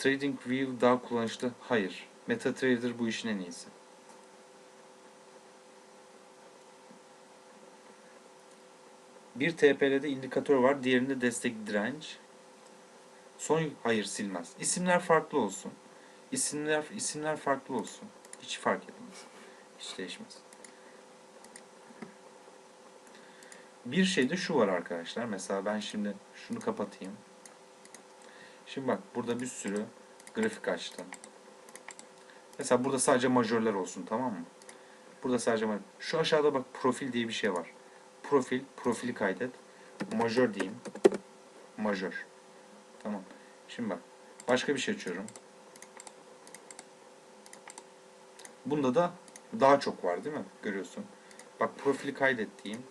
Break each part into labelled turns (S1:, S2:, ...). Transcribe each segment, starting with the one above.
S1: TradingView daha kullanışlı. Hayır. MetaTrader bu işin en iyisi. Bir TPL'de indikatör var, diğerinde destek direnç. Son hayır silmez. İsimler farklı olsun. İsimler isimler farklı olsun. Hiç fark etmez. Hiç değişmez. Bir şey de şu var arkadaşlar. Mesela ben şimdi şunu kapatayım. Şimdi bak burada bir sürü grafik açtım. Mesela burada sadece majörler olsun tamam mı? Burada sadece majör. Şu aşağıda bak profil diye bir şey var. Profil, profili kaydet. Majör diyeyim. Majör. Tamam. Şimdi bak. Başka bir şey açıyorum. Bunda da daha çok var değil mi? Görüyorsun. Bak profili kaydet diyeyim.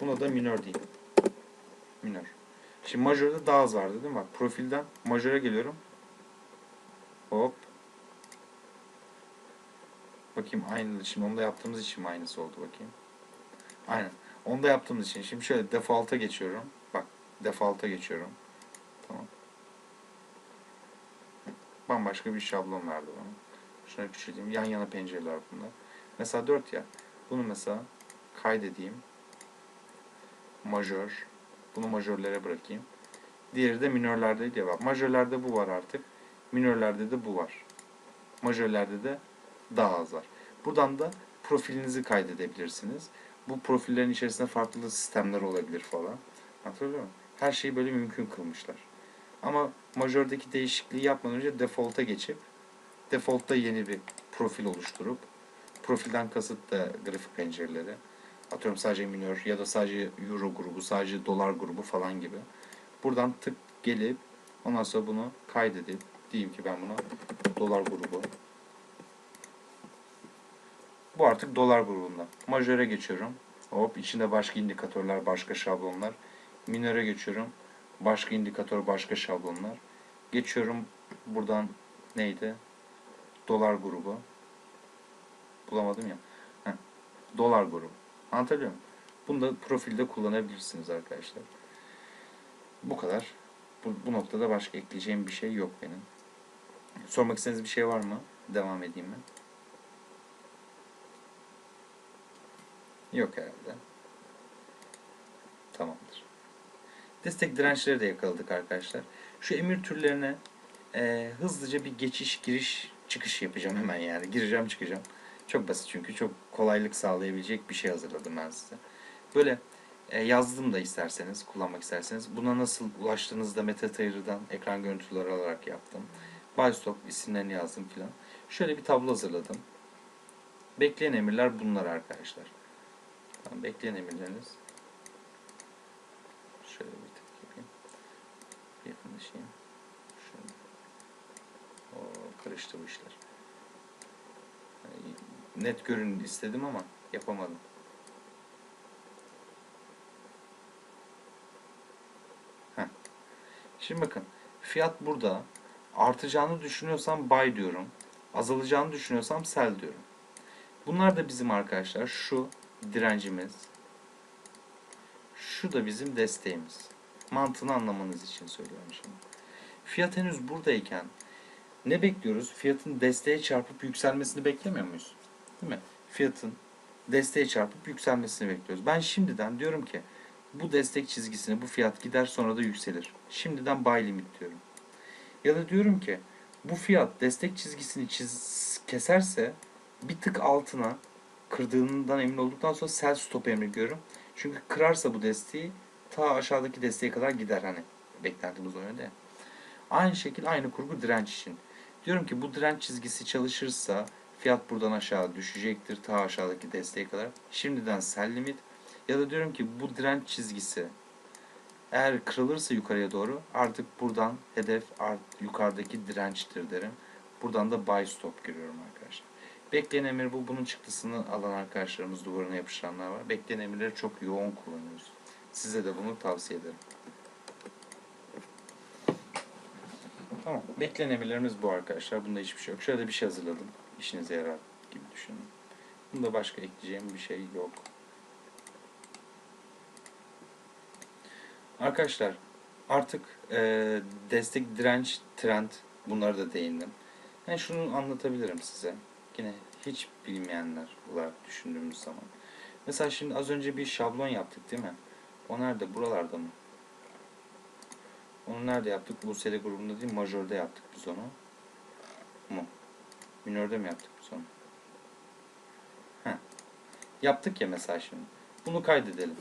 S1: Buna da minör diyeyim. Minör. Şimdi majörde daha az vardı değil mi? Bak profilden majöre geliyorum. Hop. Bakayım aynı. Şimdi onda yaptığımız için aynısı oldu bakayım. Aynen. Onda yaptığımız için. Şimdi şöyle default'a geçiyorum. Bak default'a geçiyorum. Tamam. Bambaşka bir şablon verdi bana. Şuna küçülteyim. Yan yana pencereler bunlar. Mesela 4 ya. Bunu mesela kaydedeyim. Majör. Bunu majörlere bırakayım. Diğeri de minörlerdeydi ya bak. Majörlerde bu var artık. Minörlerde de bu var. Majörlerde de daha az var. Buradan da profilinizi kaydedebilirsiniz. Bu profillerin içerisinde farklı sistemler olabilir falan. Hatırlıyor musun? Her şeyi böyle mümkün kılmışlar. Ama majördeki değişikliği yapmadan önce default'a geçip default'ta yeni bir profil oluşturup profilden kasıt da grafik pencereleri atıyorum sadece minör ya da sadece euro grubu, sadece dolar grubu falan gibi. Buradan tık gelip ondan sonra bunu kaydedip diyeyim ki ben buna dolar grubu. Bu artık dolar grubunda. Majöre geçiyorum. Hop içinde başka indikatörler, başka şablonlar. Minöre geçiyorum. Başka indikatör, başka şablonlar. Geçiyorum buradan neydi? Dolar grubu. Bulamadım ya. Heh. Dolar grubu. Anlatabiliyor muyum? Bunu da profilde kullanabilirsiniz arkadaşlar. Bu kadar. Bu, bu noktada başka ekleyeceğim bir şey yok benim. Sormak istediğiniz bir şey var mı? Devam edeyim mi? Yok herhalde. Tamamdır. Destek dirençleri de yakaladık arkadaşlar. Şu emir türlerine e, hızlıca bir geçiş, giriş, çıkış yapacağım hemen yani. Gireceğim, çıkacağım. Çok basit çünkü çok kolaylık sağlayabilecek bir şey hazırladım ben size. Böyle e, yazdım da isterseniz, kullanmak isterseniz. Buna nasıl ulaştığınızda MetaTrader'dan ekran görüntüleri alarak yaptım. Buy stop isimlerini yazdım filan. Şöyle bir tablo hazırladım. Bekleyen emirler bunlar arkadaşlar. Tamam, bekleyen emirleriniz. Şöyle bir tık yapayım. Yakınlaşayım. Şöyle. Oo, karıştı bu işler. Net görün istedim ama yapamadım. Heh. Şimdi bakın fiyat burada. Artacağını düşünüyorsam buy diyorum. Azalacağını düşünüyorsam sell diyorum. Bunlar da bizim arkadaşlar. Şu direncimiz. Şu da bizim desteğimiz. Mantığını anlamanız için söylüyorum şimdi. Fiyat henüz buradayken ne bekliyoruz? Fiyatın desteğe çarpıp yükselmesini beklemiyor muyuz? Değil mi? Fiyatın desteğe çarpıp yükselmesini bekliyoruz. Ben şimdiden diyorum ki bu destek çizgisine bu fiyat gider sonra da yükselir. Şimdiden buy limit diyorum. Ya da diyorum ki bu fiyat destek çizgisini çiz, keserse bir tık altına kırdığından emin olduktan sonra sell stop emri görüyorum. Çünkü kırarsa bu desteği ta aşağıdaki desteğe kadar gider hani beklentimiz o yönde. Aynı şekil aynı kurgu direnç için. Diyorum ki bu direnç çizgisi çalışırsa fiyat buradan aşağı düşecektir ta aşağıdaki desteğe kadar. Şimdiden sell limit ya da diyorum ki bu direnç çizgisi eğer kırılırsa yukarıya doğru artık buradan hedef art, yukarıdaki dirençtir derim. Buradan da buy stop giriyorum arkadaşlar. Bekleyen emir bu. Bunun çıktısını alan arkadaşlarımız duvarına yapıştıranlar var. Bekleyen emirleri çok yoğun kullanıyoruz. Size de bunu tavsiye ederim. Tamam. Bekleyen emirlerimiz bu arkadaşlar. Bunda hiçbir şey yok. Şöyle bir şey hazırladım. İşinize yarar gibi düşünün. Bunda başka ekleyeceğim bir şey yok. Arkadaşlar artık e, destek direnç trend Bunları da değindim. Ben şunu anlatabilirim size. Yine hiç bilmeyenler olarak düşündüğümüz zaman. Mesela şimdi az önce bir şablon yaptık değil mi? O nerede? Buralarda mı? Onu nerede yaptık? USL grubunda değil, majörde yaptık biz onu. Mu? Minörde mi yaptık biz onu? Heh. Yaptık ya mesela şimdi. Bunu kaydedelim.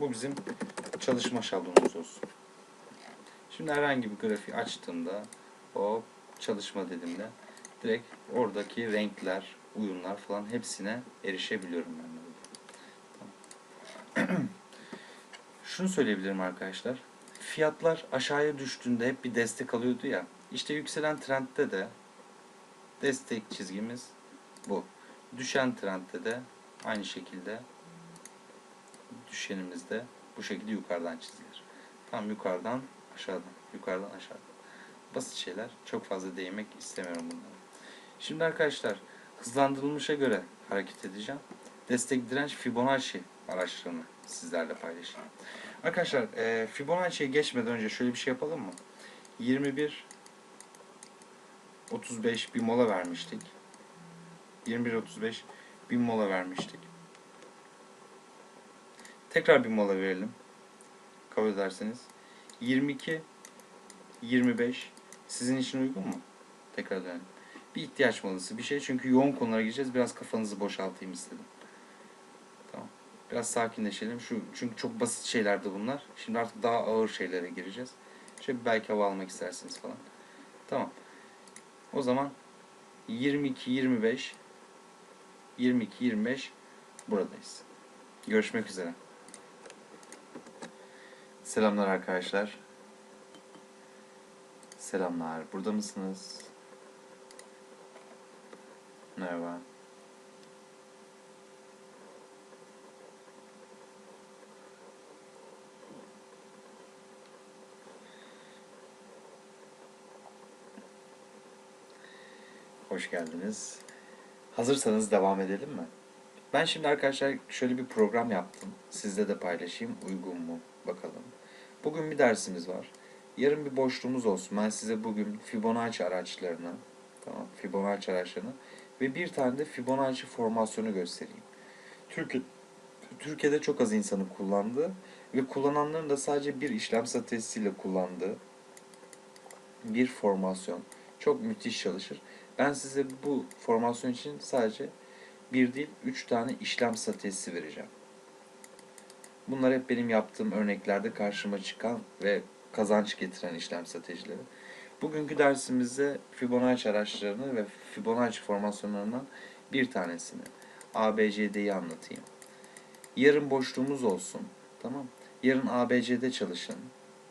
S1: Bu bizim çalışma şablonumuz olsun. Şimdi herhangi bir grafiği açtığımda o çalışma dediğimde direkt oradaki renkler, uyumlar falan hepsine erişebiliyorum ben. Tamam. Şunu söyleyebilirim arkadaşlar. Fiyatlar aşağıya düştüğünde hep bir destek alıyordu ya. İşte yükselen trendde de destek çizgimiz bu. Düşen trendde de aynı şekilde düşenimiz de bu şekilde yukarıdan çizilir. Tam yukarıdan aşağıdan, yukarıdan aşağıdan. Basit şeyler. Çok fazla değinmek istemiyorum bunlara. Şimdi arkadaşlar hızlandırılmışa göre hareket edeceğim. Destek direnç Fibonacci araçlarını sizlerle paylaşayım. Arkadaşlar e, Fibonacci'ye geçmeden önce şöyle bir şey yapalım mı? 21 35 bir mola vermiştik. 21 35 bir mola vermiştik. Tekrar bir mola verelim. Kabul ederseniz. 22 25 sizin için uygun mu? Tekrar dönelim. Bir ihtiyaç molası bir şey çünkü yoğun konulara gireceğiz. Biraz kafanızı boşaltayım istedim. Tamam. Biraz sakinleşelim. Şu çünkü çok basit şeylerdi bunlar. Şimdi artık daha ağır şeylere gireceğiz. Şöyle belki hava almak istersiniz falan. Tamam. O zaman 22 25 22 25 buradayız. Görüşmek üzere. Selamlar arkadaşlar. Selamlar. Burada mısınız? Merhaba. Hoş geldiniz. Hazırsanız devam edelim mi? Ben şimdi arkadaşlar şöyle bir program yaptım. Sizle de paylaşayım. Uygun mu? Bakalım. Bugün bir dersimiz var. Yarın bir boşluğumuz olsun. Ben size bugün Fibonacci araçlarını, tamam, Fibonacci araçlarını ve bir tane de Fibonacci formasyonu göstereyim. Türkiye, Türkiye'de çok az insanın kullandığı ve kullananların da sadece bir işlem stratejisiyle kullandığı bir formasyon. Çok müthiş çalışır. Ben size bu formasyon için sadece bir değil, üç tane işlem stratejisi vereceğim. Bunlar hep benim yaptığım örneklerde karşıma çıkan ve kazanç getiren işlem stratejileri. Bugünkü dersimizde Fibonacci araçlarını ve Fibonacci formasyonlarından bir tanesini ABCD'yi anlatayım. Yarın boşluğumuz olsun. Tamam. Yarın ABC'de çalışın.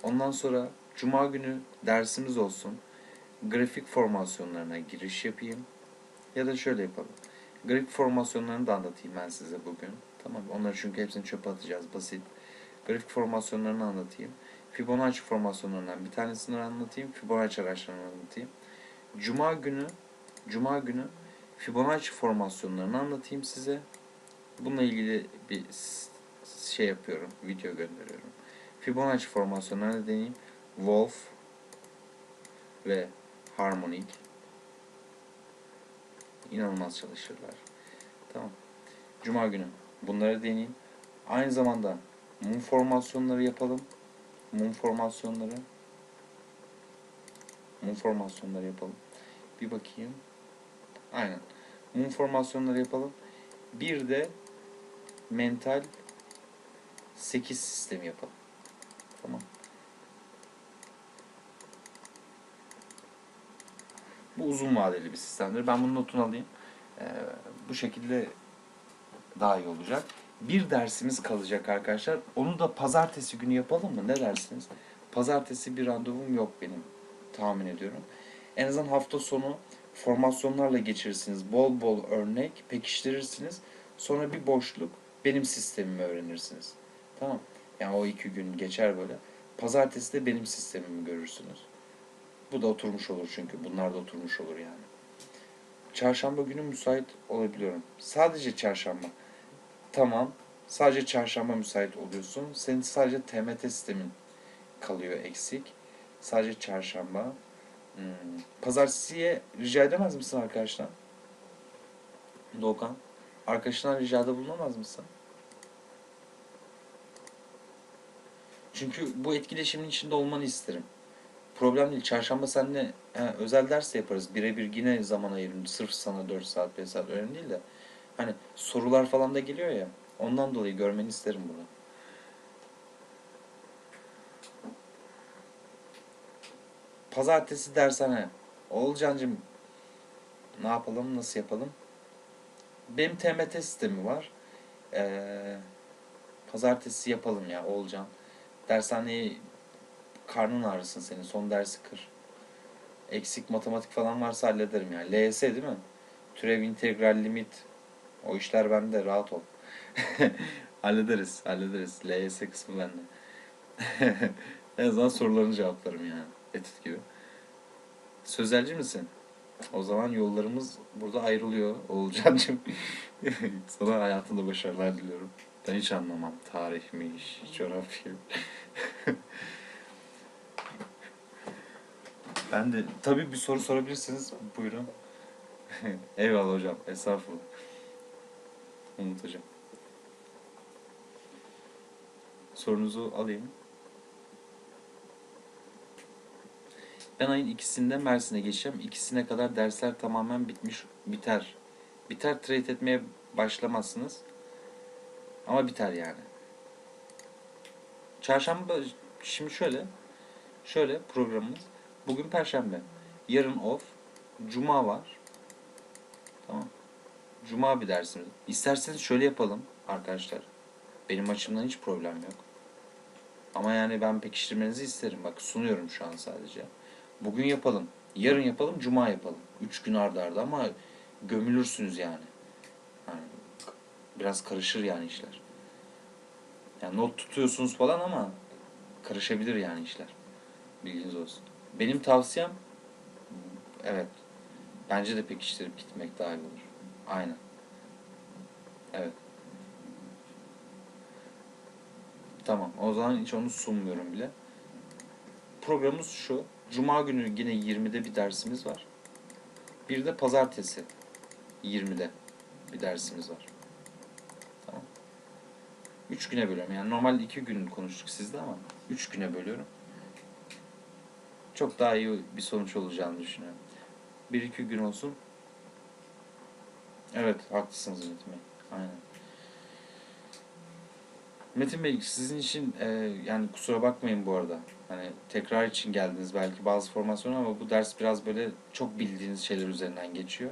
S1: Ondan sonra Cuma günü dersimiz olsun. Grafik formasyonlarına giriş yapayım. Ya da şöyle yapalım. Grafik formasyonlarını da anlatayım ben size bugün. Tamam Onları çünkü hepsini çöpe atacağız. Basit. Grafik formasyonlarını anlatayım. Fibonacci formasyonlarından bir tanesini anlatayım. Fibonacci araçlarını anlatayım. Cuma günü Cuma günü Fibonacci formasyonlarını anlatayım size. Bununla ilgili bir şey yapıyorum. Video gönderiyorum. Fibonacci formasyonlarını deneyeyim. Wolf ve Harmonic inanılmaz çalışırlar. Tamam. Cuma günü bunları deneyeyim. Aynı zamanda mum formasyonları yapalım. Mum formasyonları. Mum formasyonları yapalım. Bir bakayım. Aynen. Mum formasyonları yapalım. Bir de mental 8 sistemi yapalım. Tamam. Bu uzun vadeli bir sistemdir. Ben bunun notunu alayım. Ee, bu şekilde daha iyi olacak. Bir dersimiz kalacak arkadaşlar. Onu da pazartesi günü yapalım mı? Ne dersiniz? Pazartesi bir randevum yok benim. Tahmin ediyorum. En azından hafta sonu formasyonlarla geçirirsiniz. Bol bol örnek pekiştirirsiniz. Sonra bir boşluk benim sistemimi öğrenirsiniz. Tamam. Yani o iki gün geçer böyle. Pazartesi de benim sistemimi görürsünüz. Bu da oturmuş olur çünkü. Bunlar da oturmuş olur yani. Çarşamba günü müsait olabiliyorum. Sadece çarşamba. Tamam. Sadece çarşamba müsait oluyorsun. Senin sadece TMT sistemin kalıyor eksik. Sadece çarşamba. Hmm. Pazartesiye rica edemez misin arkadaşlar? Doğukan. Arkadaşından ricada bulunamaz mısın? Çünkü bu etkileşimin içinde olmanı isterim. Problem değil. Çarşamba seninle he, özel ders de yaparız. Birebir yine zaman ayırırım. Sırf sana 4 saat 5 saat önemli değil de. Hani sorular falan da geliyor ya. Ondan dolayı görmeni isterim bunu. Pazartesi dershane. Oğulcancığım ne yapalım, nasıl yapalım? Benim TMT sistemi var. Ee, pazartesi yapalım ya Oğulcan. Dershaneyi karnın ağrısın senin. Son dersi kır. Eksik matematik falan varsa hallederim yani. LS değil mi? Türev, integral, limit. O işler bende. Rahat ol. hallederiz. Hallederiz. LS kısmı bende. en azından sorularını cevaplarım yani. Etüt gibi. Sözelci misin? O zaman yollarımız burada ayrılıyor Oğulcan'cığım. Sana hayatında başarılar diliyorum. Ben hiç anlamam. Tarihmiş, coğrafya. Ben de tabii bir soru sorabilirsiniz. Buyurun. Eyvallah hocam. Estağfurullah. Umut hocam. Sorunuzu alayım. Ben ayın ikisinde Mersin'e geçeceğim. İkisine kadar dersler tamamen bitmiş, biter. Biter trade etmeye başlamazsınız. Ama biter yani. Çarşamba, şimdi şöyle. Şöyle programımız. Bugün Perşembe. Yarın off. Cuma var. Tamam. Cuma bir dersimiz. İsterseniz şöyle yapalım arkadaşlar. Benim açımdan hiç problem yok. Ama yani ben pekiştirmenizi isterim. Bak sunuyorum şu an sadece. Bugün yapalım. Yarın yapalım. Cuma yapalım. Üç gün arda arda ama gömülürsünüz yani. yani. Biraz karışır yani işler. Yani not tutuyorsunuz falan ama karışabilir yani işler. Bilginiz olsun. Benim tavsiyem evet. Bence de pekiştirip gitmek daha iyi olur. Aynen. Evet. Tamam. O zaman hiç onu sunmuyorum bile. Programımız şu. Cuma günü yine 20'de bir dersimiz var. Bir de pazartesi 20'de bir dersimiz var. Tamam. 3 güne bölüyorum. Yani normal 2 gün konuştuk sizde ama 3 güne bölüyorum. Çok daha iyi bir sonuç olacağını düşünüyorum. 1-2 gün olsun. Evet, haklısınız Metin Bey. Aynen. Metin Bey sizin için e, yani kusura bakmayın bu arada. Hani tekrar için geldiniz belki bazı formasyon ama bu ders biraz böyle çok bildiğiniz şeyler üzerinden geçiyor.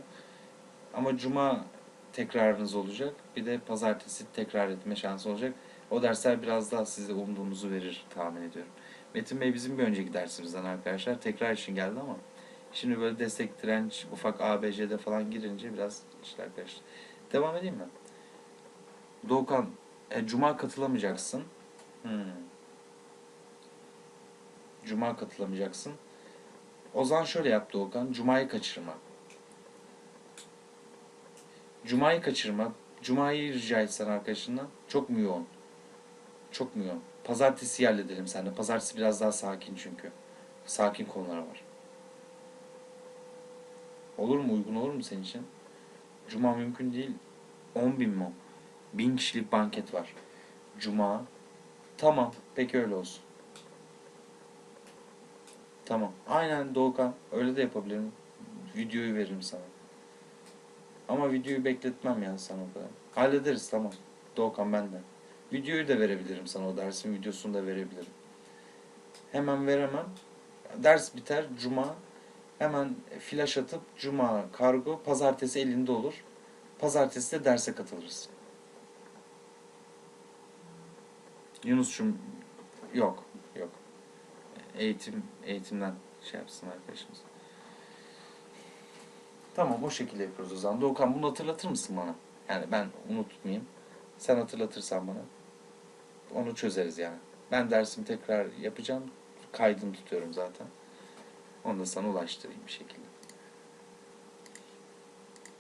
S1: Ama cuma tekrarınız olacak. Bir de pazartesi tekrar etme şansı olacak. O dersler biraz daha size umduğunuzu verir tahmin ediyorum. Metin Bey bizim bir önceki dersimizden arkadaşlar. Tekrar için geldi ama şimdi böyle destek direnç, ufak ABC'de falan girince biraz işler karıştı. Devam edeyim mi? Doğukan, e, Cuma katılamayacaksın. Hmm. Cuma katılamayacaksın. O zaman şöyle yap Doğukan. Cuma'yı kaçırma. Cuma'yı kaçırma. Cuma'yı rica etsen arkadaşından. Çok mu yoğun? Çok mu yoğun? Pazartesi halledelim seninle. Pazartesi biraz daha sakin çünkü. Sakin konular var. Olur mu? Uygun olur mu senin için? Cuma mümkün değil. 10 bin mi? Bin kişilik banket var. Cuma. Tamam. Peki öyle olsun. Tamam. Aynen Doğukan. Öyle de yapabilirim. Videoyu veririm sana. Ama videoyu bekletmem yani sana o kadar. Hallederiz tamam. Doğukan ben de. Videoyu da verebilirim sana o dersin videosunu da verebilirim. Hemen veremem. Ders biter cuma. Hemen flash atıp cuma kargo pazartesi elinde olur. Pazartesi de derse katılırız. Yunus'cum yok yok. Eğitim eğitimden şey yapsın arkadaşımız. Tamam o şekilde yapıyoruz o zaman. Doğukan bunu hatırlatır mısın bana? Yani ben unutmayayım. Sen hatırlatırsan bana. Onu çözeriz yani. Ben dersimi tekrar yapacağım. Kaydını tutuyorum zaten. Onu da sana ulaştırayım bir şekilde.